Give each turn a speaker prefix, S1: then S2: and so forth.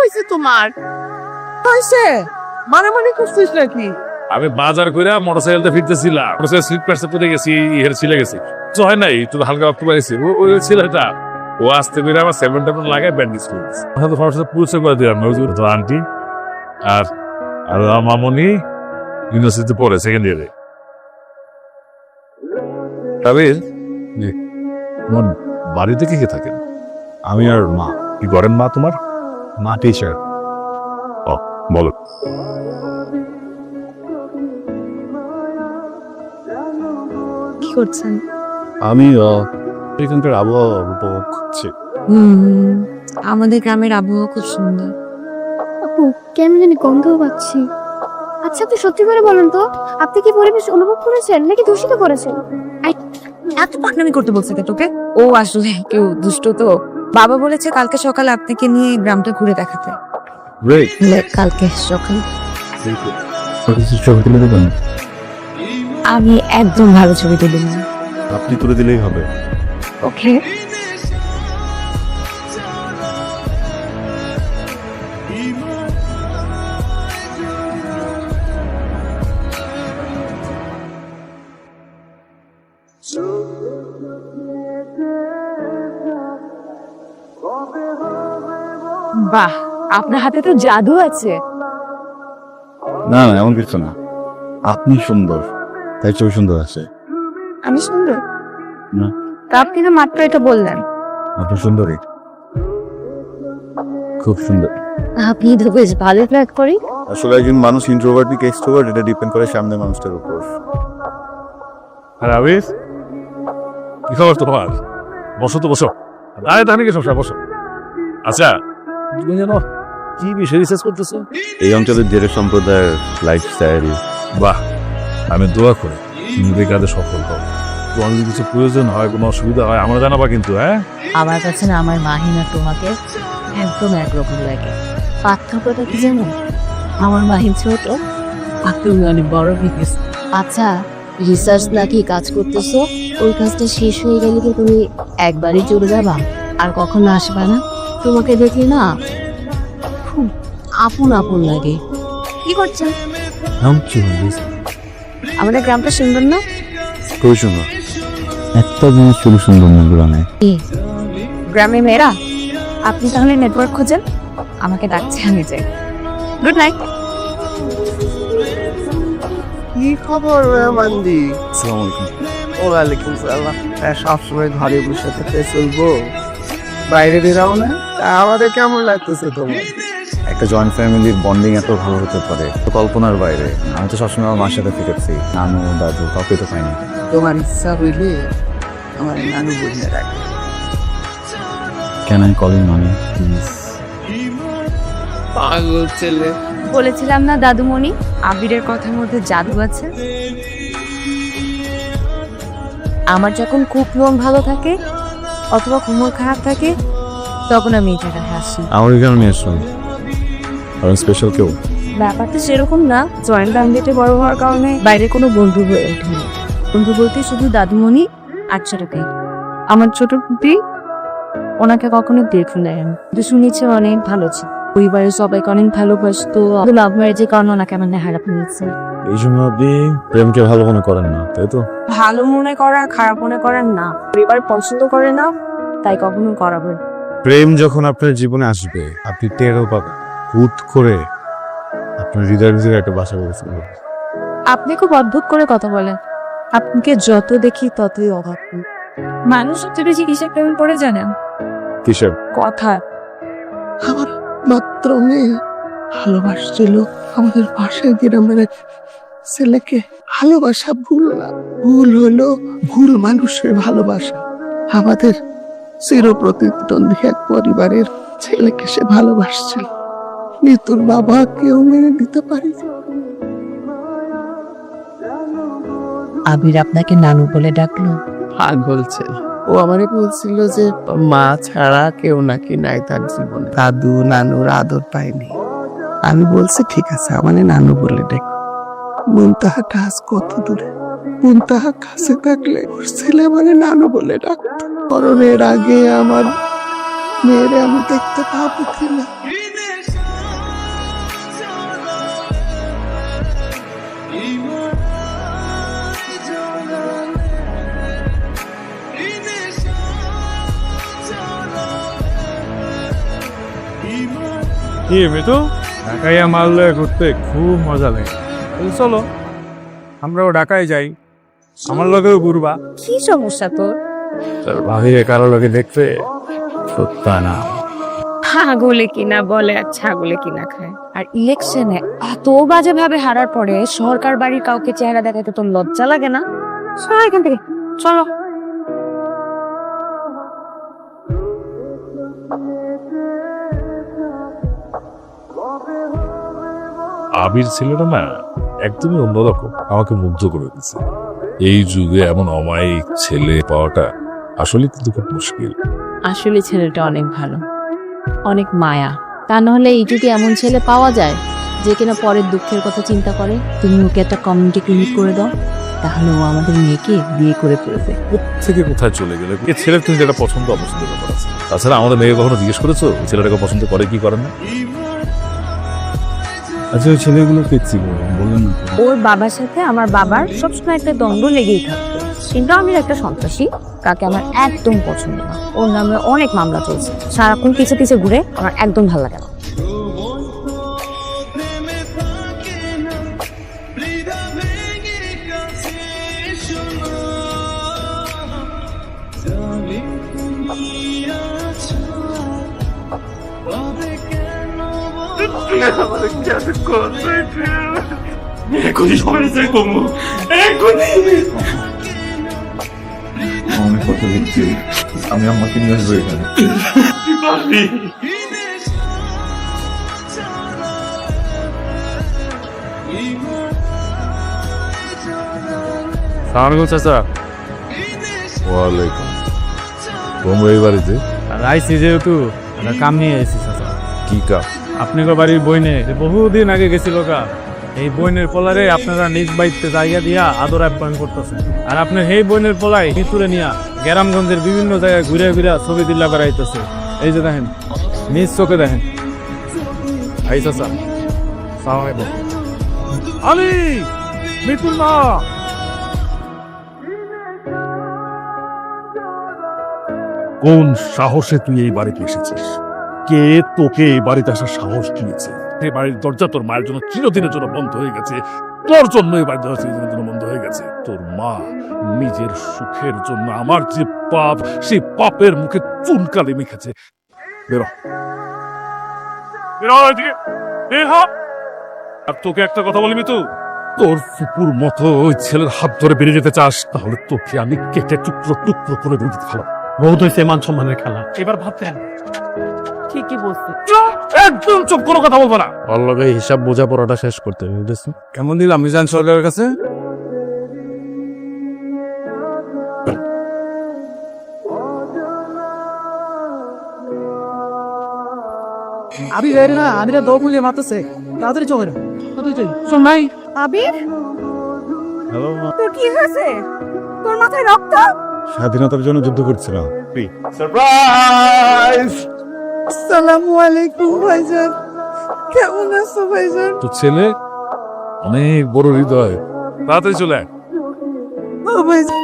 S1: হয়েছে তোমার? হয়েছে মারামারি করছিস নাকি?
S2: আমি বাজার করে মোটরসাইকেলটা ফিরতেছিলাম। মোটরসাইকেল পড়ে গেছি ইহের ছিলে গেছি। তো হয় নাই? একটু হালকা রক্ত পাইছি ওই ছেলেটা ও আসতে করে আমার সেভেন টেভেন লাগায় ব্যান্ডেজ করে তো পুলিশে করে দিলাম। তো আন্টি আর আর মামনি ইউনিভার্সিটিতে পড়ে সেকেন্ড ইয়ারে কাবির তোমার বাড়িতে কে কে থাকেন?
S3: আমি আর মা।
S2: কি করেন মা তোমার?
S3: মা টিচার
S2: ও বলো।
S4: কি করছেন?
S3: আমি এখানকার আবহাওয়া উপভোগ করছি।
S4: হুম আমাদের গ্রামের আবহাওয়া খুব সুন্দর।
S5: আপু কেমন জানি গন্ধ পাচ্ছি। আচ্ছা আপনি সত্যি করে বলুন তো আপনি কি পরিবেশ অনুভব করেছেন নাকি দূষিত করেছেন?
S4: এত পাকনামি করতে বলছে তোকে? ও আসলে কেউ দুষ্ট তো। বাবা বলেছে কালকে সকালে আপনাকে নিয়ে এই গ্রামটা ঘুরে দেখাতে। কালকে সকালে।
S3: ছবি তুলে দেবেন?
S4: আমি একদম ভালো ছবি তুলি না।
S3: আপনি তুলে দিলেই হবে।
S4: ওকে। বাহ আপনার হাতে তো জাদু আছে।
S3: না না এমন কিছু না। আপনি সুন্দর তাই ছবি সুন্দর আছে।
S4: আমি সুন্দর?
S3: না।
S4: তা আপনি তো মাত্র এটা বললেন।
S3: আপনি সুন্দরী। খুব সুন্দর।
S5: আপনি তো বেশ ভালো ফ্ল্যাট করি
S3: আসলে একজন মানুষ ইন্ট্রোভার্ট কি এক্সট্রোভার্ট এটা ডিপেন্ড করে সামনে মানুষটার উপর।
S2: আর আবির কি খবর তোমার? বসো তো বসো। আরে তাহলে কি সমস্যা? বসো। আচ্ছা তুমি জানো কি বিষয় রিসার্চ করতেছো?
S3: এই অঞ্চলের জেরে সম্প্রদায়ের লাইফস্টাইল
S2: বাহ আমি দোয়া করি তুমি কাজে সফল হও। তোমার যদি কিছু প্রয়োজন হয় কোনো অসুবিধা হয় আমরা জানাবা কিন্তু হ্যাঁ?
S4: আমার কাছে না আমার মাহিনা তোমাকে একদম একরকম লাগে। পার্থক্যটা কি জানো? আমার মাহিন ছোট আর তুমি অনেক বড় গেছো।
S5: আচ্ছা রিসার্চ নাকি কাজ করতেছো? ওই কাজটা শেষ হয়ে গেলে কি তুমি একবারই চলে যাবা আর কখনো আসবা না? তোমাকে দেখলে না খুব আপন আপন লাগে।
S4: কি করছেন
S3: নাম কি বলিস
S4: আমাদের গ্রামটা সুন্দর না?
S3: খুবই সুন্দর। একটা জিনিস খুবই সুন্দর না গ্রামে
S4: গ্রামে মেয়েরা? আপনি তাহলে নেটওয়ার্ক খোঁজেন আমাকে ডাকছে আমি যাই। গুড নাইট
S1: কি খবর মান্দি
S3: আসসালামু আলাইকুম।
S1: ওয়ালাইকুম সালাম। হ্যাঁ সবসময় ঘরে বসে থেকে চলবো বাইরে বেরাও না। তা আমাদের কেমন লাগতেছে তোমার?
S3: একটা জয়েন্ট ফ্যামিলির বন্ডিং এত ভালো হতে পারে তো কল্পনার বাইরে। আমি তো সবসময় আমার মার সাথে থেকেছি নানু দাদু কাউকে তো পাইনি।
S1: তোমার ইচ্ছা হইলে আমার নানু বলিয়ে রাখবে
S3: ক্যান আই কলিং মামি প্লিজ
S1: পাগল ছেলে।
S4: বলেছিলাম না দাদুমণি? আবিরের কথার মধ্যে জাদু আছে। আমার যখন খুব মন ভালো থাকে অথবা কোমর খারাপ থাকে তখন আমি এটা কাছে আসি।
S3: আমার কেন নিয়ে আসুন কারণ স্পেশাল কেউ?
S4: ব্যাপারটা সেরকম না। জয়েন্ট ফ্যামিলিতে বড় হওয়ার কারণে বাইরে কোনো বন্ধু হয়ে ওঠেনি। বন্ধু বলতে শুধু দাদুমণি আর ছোটকে। আমার ছোট পুপি ওনাকে কখনো দেখুন নেয় শুনেছে শুনেছি অনেক ভালো ছিল। পরিবারের সবাইকে অনেক ভালোবাসতো। লাভ ম্যারেজের কারণে ওনাকে আমার হারাপ নিয়েছে
S3: এই জন্য আপনি প্রেমকে ভালো মনে করেন না তাই তো?
S4: ভালো মনে করা খারাপ মনে করার না। পরিবার পছন্দ করে না তাই কখনো করাবেন
S3: প্রেম যখন আপনার জীবনে আসবে আপনি টেরও পাবেন। হুট করে আপনার হৃদয়ের ভিতরে একটা বাসা করে ফেলবে
S4: আপনি খুব অদ্ভুত করে কথা বলেন। আপনাকে যত দেখি ততই অভাব। মানুষ সবচেয়ে বেশি কিসের প্রেমে পড়ে জানেন?
S3: কিসের?
S4: কথা।
S1: আমার মাত্র মেয়ে ভালোবাসছিল। আমাদের পাশের গ্রামের এক ছেলেকে ভালোবাসা ভুল না ভুল হলো ভুল মানুষের ভালোবাসা। আমাদের চির প্রতিদ্বন্দ্বী এক পরিবারের ছেলেকে সে ভালোবাসছিল। মৃত্যুর বাবা কেউ মেনে নিতে পারি
S6: আবির আপনাকে নানু বলে ডাকলো।
S1: পাগল ছিল। ও আমারে বলছিল যে, মা ছাড়া কেউ নাকি নাই তার জীবনে। দাদু, নানুর আদর পায়নি। আমি বলছি, ঠিক আছে, আমারে নানু বলে দেখ। মুনতাহাটা আজ কত দূরে। মুনতাহা কাছে থাকলে ওর ছেলে আমারে নানু বলে ডাকতো। মরণের আগে আমার মেয়েরে আমি দেখতে পাবো কিনা?
S2: কি মিতু ঢাকাইয়া মারলে ঘুরতে খুব মজা লাগে। চলো আমরাও ঢাকায় যাই। আমার লগেও ঘুরবা।
S4: কি সমস্যা তোর?
S2: তোর ভাবি কারও লগে দেখতে সত্তা না।
S4: ছাগলে কিনা বলে আর ছাগলে কিনা খায়। আর ইলেকশনে এত বাজে ভাবে হারার পরে সরকার বাড়ির কাউকে চেহারা দেখাতে তোর লজ্জা লাগে না? চলো এখান থেকে চলো।
S2: আবির ছেলেটা না একদমই অন্যরকম। আমাকে মুগ্ধ করে দিচ্ছে এই যুগে এমন অমায়িক ছেলে পাওয়াটা আসলে কিন্তু খুব মুশকিল।
S5: আসলে ছেলেটা অনেক ভালো অনেক মায়া। তা নাহলে এই যুগে এমন ছেলে পাওয়া যায় যে কিনা পরের দুঃখের কথা চিন্তা করে? তুমি ওকে একটা কমিউনিটি ক্লিনিক করে দাও তাহলে ও আমাদের মেয়েকে বিয়ে করে ফেলবে।
S2: থেকে কোথায় চলে গেলে? এ ছেলের তুমি যেটা পছন্দ অপছন্দ ব্যাপার আছে। তাছাড়া আমাদের মেয়ে কখনো জিজ্ঞেস করেছ? ছেলেটাকে পছন্দ করে কি করে না?
S3: আচ্ছা ওই ছেলেগুলো পেয়েছি বললেন
S4: ওর বাবার সাথে আমার বাবার সবসময় একটা দ্বন্দ্ব লেগেই থাকতো। কিন্তু আমি একটা সন্ত্রাসী, কাকে আমার একদম পছন্দ না। ওর নামে অনেক মামলা চলছে। সারাক্ষণ পিছে পিছে ঘুরে আমার একদম ভালো লাগে না।
S3: আমি কত দিচ্ছি আমি আমাকে নিয়ে আসব এখানে।
S2: সালামালাইকুম চাচা। ওয়ালাইকুম। তোমরা এই বাড়িতে?
S7: আর আইসি যেহেতু একটা কাম নিয়ে আইসি চাচা।
S2: কি কাজ
S7: আপনি গো বাড়ির বইনে বহুদিন আগে গেছিল কা এই বইনের পলারে আপনারা নিজ বাড়িতে জায়গা দিয়া আদর আপ্যায়ন করতেছেন। আর আপনার এই বইনের পলাই ভিতরে নিয়া গ্রামগঞ্জের বিভিন্ন জায়গায় ঘুরে ঘুরে ছবি দিল্লা বেড়াইতেছে। এই যে দেখেন, নিজ চোখে দেখেন।
S2: কোন সাহসে তুই এই বাড়িতে এসেছিস? কে তোকে এই বাড়িতে আসার সাহস দিয়েছে? এই বাড়ির দরজা তোর মায়ের জন্য চিরদিনের জন্য বন্ধ হয়ে গেছে। তোর জন্য এই বাড়ির দরজা চিরদিনের জন্য বন্ধ হয়ে গেছে। তোর মা নিজের সুখের জন্য আমার যে পাপ সেই পাপের মুখে চুনকালি মেখেছে। বেরো। বেরো এদিকে। আর তোকে একটা কথা বলি মিতু তোর ফুপুর মতো ওই ছেলের হাত ধরে বেরিয়ে যেতে চাস তাহলে তোকে আমি কেটে টুকরো টুকরো করে দিতে ভালো
S7: বহুত হয়েছে মান সম্মানের খেলা। এবার ভাবতেন
S4: ঠিকই বলছি।
S2: একদম চুপ কোনো কথা বলব না।
S7: অল্লগে হিসাব বোঝাপড়াটা শেষ করতে বুঝেছি? কেমন দিলাম মিজান সরকারের কাছে?
S6: আবি বের না আবিরা দো মুলিয়ে মারতেছে। তাড়াতাড়ি চলে তাড়াতাড়ি চল।
S7: শোন ভাই।
S4: আবির?
S3: হ্যালো
S4: তোর কি হয়েছে? তোর মাথায় রক্ত?
S3: স্বাধীনতার জন্য যুদ্ধ করছিলাম।
S6: আসসালামু আলাইকুম ভাইজান। কেমন আছো ভাইজান?
S2: তো ছেলে অনেক বড় হৃদয়। তাড়াতাড়ি চলে আয়।
S6: ভাইজান